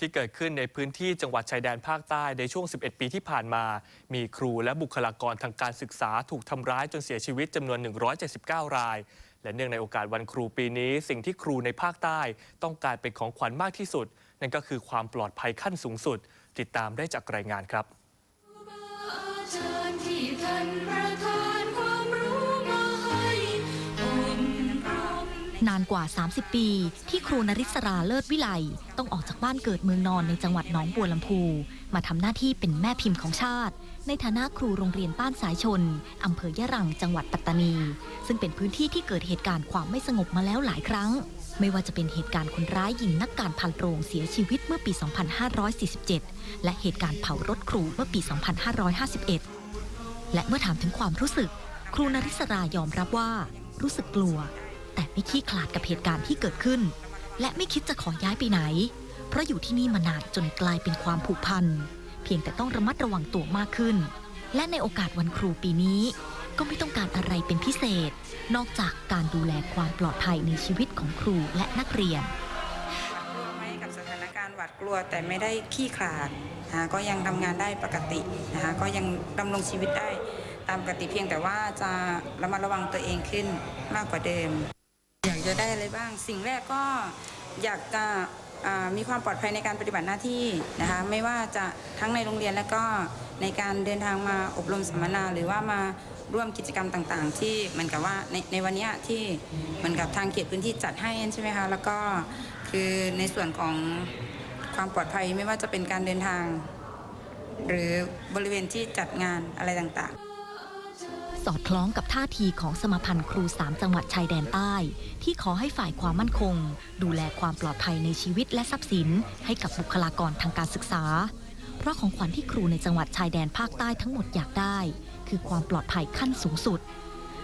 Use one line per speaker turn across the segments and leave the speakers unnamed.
ที่เกิดขึ้นในพื้นที่จังหวัดชายแดนภาคใต้ในช่วง 11 ปีที่ผ่านมา มีครูและบุคลากรทางการศึกษาถูกทำร้ายจนเสียชีวิตจำนวน 179 ราย และเนื่องในโอกาสวันครูปีนี้ สิ่งที่ครูในภาคใต้ต้องการเป็นของขวัญมากที่สุด นั่นก็คือความปลอดภัยขั้นสูงสุด ติดตามได้จากรายงานครับ
นาน
กว่า 30 ปี ที่ครูนริศราเลิศวิไลต้องออกจากบ้านเกิดเมืองนอนในจังหวัดหนองบัวลำพู มาทำหน้าที่เป็นแม่พิมพ์ของชาติ ในฐานะครูโรงเรียนบ้านสายชนอำเภอยะรังจังหวัดปัตตานี ซึ่งเป็นพื้นที่ที่เกิดเหตุการณ์ความไม่สงบมาแล้วหลายครั้ง ไม่ว่าจะเป็นเหตุการณ์คนร้ายยิงนักการพันโรงเสียชีวิตเมื่อปี 2547 และเหตุการณ์เผารถครูเมื่อปี 2551 และเมื่อถามถึงความรู้สึก ครูนริศรายอมรับว่า รู้สึกกลัว แต่ไม่ขี้ขลาดกับเหตุการณ์ที่เกิดขึ้น และไม่คิดจะขอย้ายไปไหน เพราะอยู่ที่นี่มานานจนกลายเป็นความผูกพัน เพียงแต่ต้องระมัดระวังตัวมากขึ้น และในโอกาสวันครูปีนี้ ก็ไม่ต้องการอะไรเป็นพิเศษ นอกจากการดูแลความปลอดภัยในชีวิตของครูและนักเรียน
กลัวไหมกับสถานการณ์หวาดกลัวแต่ไม่ได้ขี้ขลาดนะก็ยังทำงานได้ปกตินะคะก็ยังดำรงชีวิตได้ตามปกติเพียงแต่ว่าจะระมัดระวังตัวเองขึ้นมากกว่าเดิม จะได้อะไรบ้าง สิ่งแรกก็อยากจะมีความปลอดภัยในการปฏิบัติหน้าที่นะคะไม่ว่าจะทั้งในโรงเรียนและก็ในการเดินทางมาอบรมสัมมนา หรือว่ามาร่วมกิจกรรมต่างๆ ที่เหมือนกับว่าในในวันนี้ที่เหมือนกับทางเขตพื้นที่จัดให้ใช่ไหมคะแล้วก็คือในส่วนของความปลอดภัยไม่ว่าจะเป็นการเดินทาง หรือบริเวณที่จัดงานอะไรต่างๆ
สอดคล้องกับท่าทีของสมาพันธ์ครู 3 จังหวัดชายแดนใต้ ที่ขอให้ฝ่ายความมั่นคง ดูแลความปลอดภัยในชีวิตและทรัพย์สิน ให้กับบุคลากรทางการศึกษา เพราะของขวัญที่ครูในจังหวัดชายแดนภาคใต้ทั้งหมดอยากได้ คือความปลอดภัยขั้นสูงสุด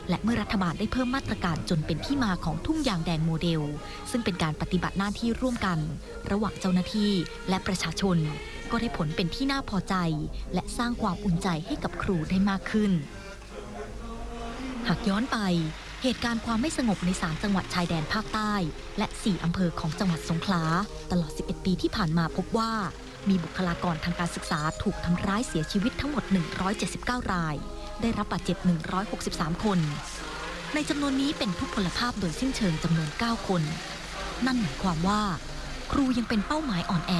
และเมื่อรัฐบาลได้เพิ่มมาตรการจนเป็นที่มาของทุ่งยางแดงโมเดล ซึ่งเป็นการปฏิบัติหน้าที่ร่วมกัน ระหว่างเจ้าหน้าที่และประชาชน ก็ได้ผลเป็นที่น่าพอใจ และสร้างความอุ่นใจให้กับครูได้มากขึ้น หากย้อนไป เหตุการณ์ความไม่สงบใน3จังหวัดชายแดนภาคใต้ และ 4 อำเภอของจังหวัดสงขลา ตลอด 11 ปีที่ผ่านมาพบว่า มีบุคลากรทางการศึกษาถูกทำร้ายเสียชีวิตทั้งหมด 179 ราย ได้รับบาดเจ็บ 163 คน ในจำนวนนี้เป็นทุพพลภาพโดยสิ้นเชิงจำนวน 9 คน นั่นหมายความว่า ครูยังเป็นเป้าหมายอ่อนแอ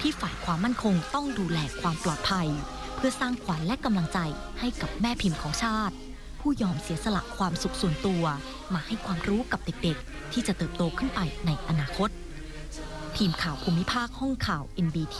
ที่ฝ่ายความมั่นคงต้องดูแลความปลอดภัย เพื่อสร้างขวัญและกำลังใจให้กับแม่พิมพ์ของชาติ ผู้ยอมเสียสละความสุขส่วนตัว มาให้ความรู้กับเด็กๆ ที่จะเติบโตขึ้นไปในอนาคต ทีมข่าวภูมิภาคห้องข่าว NBT